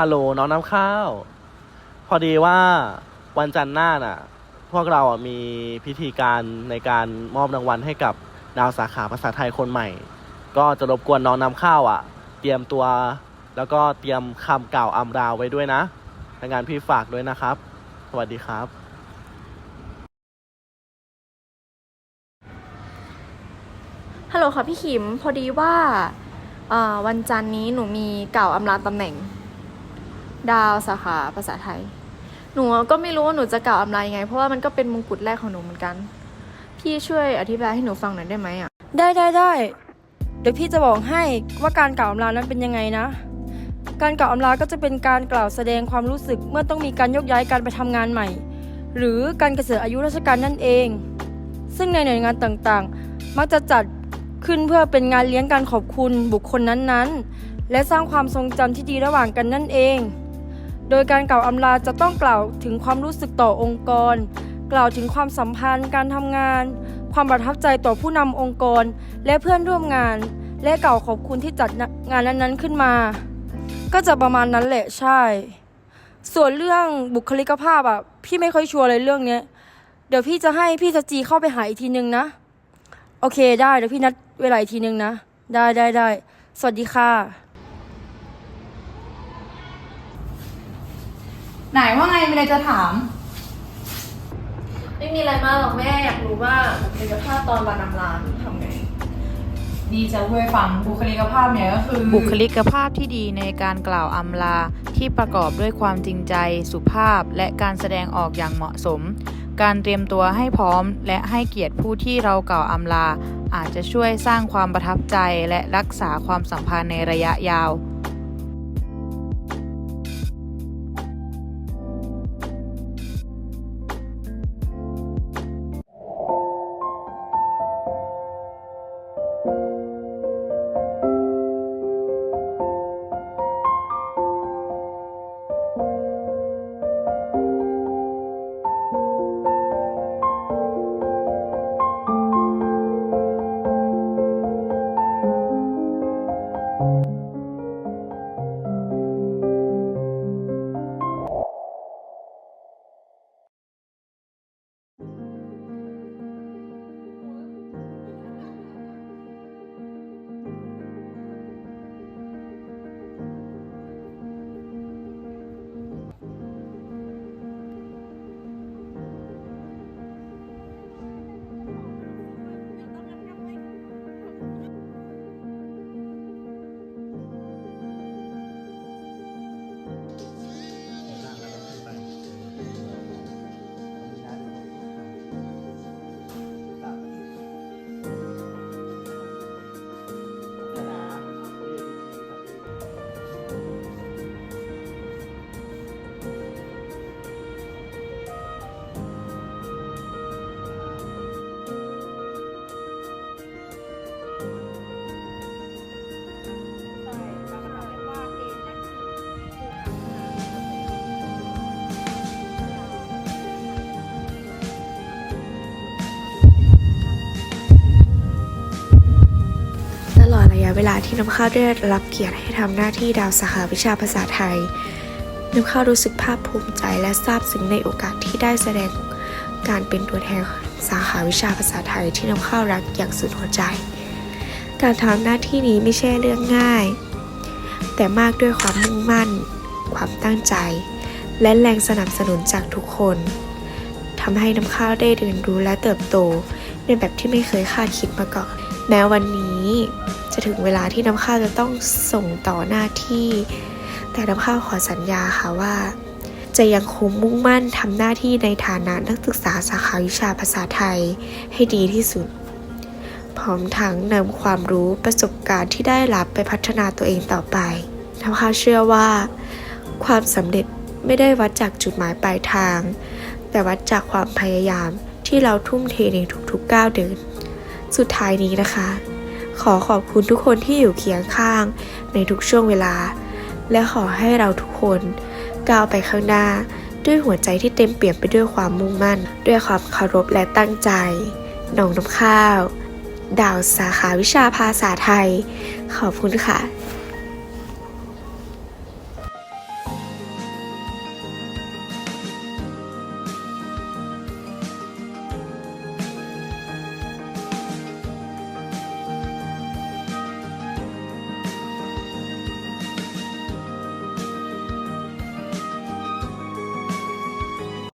ฮัลโหลน้องน้ำข้าว พอดีว่าวันจันทร์หน้าน่ะ พวกเราอะมีพิธีการในการมอบรางวัลให้กับดาวสาขาภาษาไทยคนใหม่ ก็จะรบกวนน้องน้ำข้าวอะ เตรียมตัวแล้วก็เตรียมคำกล่าวอำลาไว้ด้วยนะทางงานพี่ฝากด้วยนะครับ สวัสดีครับ ฮัลโหลค่ะพี่ขิม พอดีว่าเอ่อวันจันทร์นี้หนูมีกล่าวอำลาตำแหน่ง ดาวสาขาภาษาไทย หนูก็ไม่รู้ว่าหนูจะกล่าวอำลายังไง เพราะว่ามันก็เป็นมงกุฎแรกของหนูเหมือนกัน พี่ช่วยอธิบายให้หนูฟังหน่อยได้ไหมอะ ได้ได้ได้เดี๋ยวพี่จะบอกให้ว่าการกล่าวอำลานั้นเป็นยังไงนะ การกล่าวอำลาก็จะเป็นการกล่าวแสดงความรู้สึกเมื่อต้องมีการยกย้ายการไปทำงานใหม่ หรือการเกษียณอายุราชการนั่นเอง ซึ่งในหน่วยงานต่างๆ มักจะจัดขึ้นเพื่อเป็นงานเลี้ยงการขอบคุณบุคคลนั้นๆ และสร้างความทรงจำที่ดีระหว่างกันนั่นเอง โดยการกล่าวอำลาจะต้องกล่าวถึงความรู้สึกต่อองค์กร กล่าวถึงความสัมพันธ์ การทำงาน ความประทับใจต่อผู้นำองค์กร และเพื่อนร่วมงาน และกล่าวขอบคุณที่จัดงานนั้นๆขึ้นมา ก็จะประมาณนั้นแหละใช่ ส่วนเรื่องบุคลิกภาพอะพี่ไม่ค่อยชัวร์เลยเรื่องเนี้ยเดี๋ยวพี่จะให้พี่สจีเข้าไปหาอีกทีนึงนะ โอเคได้เดี๋ยวพี่นัดเวลาอีกทีนึงนะ ได้ได้ได้สวัสดีค่ะ ไหนว่าไงมีอะไรจะถาม ไม่มีอะไรมากหรอกแม่อยากรู้ว่าบุคลิกภาพตอนวันอำลาทำไง ดีจะช่วยฟังบุคลิกภาพเนี่ยก็คือ บุคลิกภาพที่ดีในการกล่าวอำลาที่ประกอบด้วยความจริงใจ สุภาพและการแสดงออกอย่างเหมาะสม การเตรียมตัวให้พร้อม และให้เกียรติผู้ที่เรากล่าวอำลา อาจจะช่วยสร้างความประทับใจและรักษาความสัมพันธ์ในระยะยาว ยะเวลาที่น้ำข้าวได้รับเกียรติให้ทำหน้าที่ดาวสาขาวิชาภาษาไทย น้ำข้าวรู้สึกภาคภูมิใจและซาบซึ้งในโอกาสที่ได้แสดงการเป็นตัวแทนสาขาวิชาภาษาไทยที่น้ำข้าวรักอย่างสุดหัวใจ การทำหน้าที่นี้ไม่ใช่เรื่องง่าย แต่มากด้วยความมุ่งมั่น ความตั้งใจ และแรงสนับสนุนจากทุกคนทำให้น้ำข้าวได้เรียนรู้และเติบโตในแบบที่ไม่เคยคาดคิดมาก่อน แม้วันนี้จะถึงเวลาที่น้ำข้าวจะต้องส่งต่อหน้าที่ แต่น้ำข้าวขอสัญญาค่ะว่า จะยังคงมุ่งมั่นทำหน้าที่ในฐานะนักศึกษาสาขาวิชาภาษาไทยให้ดีที่สุด พร้อมทั้งนำความรู้ประสบการณ์ที่ได้รับไปพัฒนาตัวเองต่อไปน้ำข้าวเชื่อว่า ความสำเร็จไม่ได้วัดจากจุดหมายปลายทาง แต่วัดจากความพยายามที่เราทุ่มเทในทุกๆก้าวเดิน สุดท้ายนี้นะคะ ขอขอบคุณทุกคนที่อยู่เคียงข้างในทุกช่วงเวลา และขอให้เราทุกคนก้าวไปข้างหน้าด้วยหัวใจที่เต็มเปี่ยมไปด้วยความมุ่งมั่น ด้วยความเคารพและตั้งใจนองน้ำข้าว ดาวสาขาวิชาภาษาไทย ขอบคุณค่ะ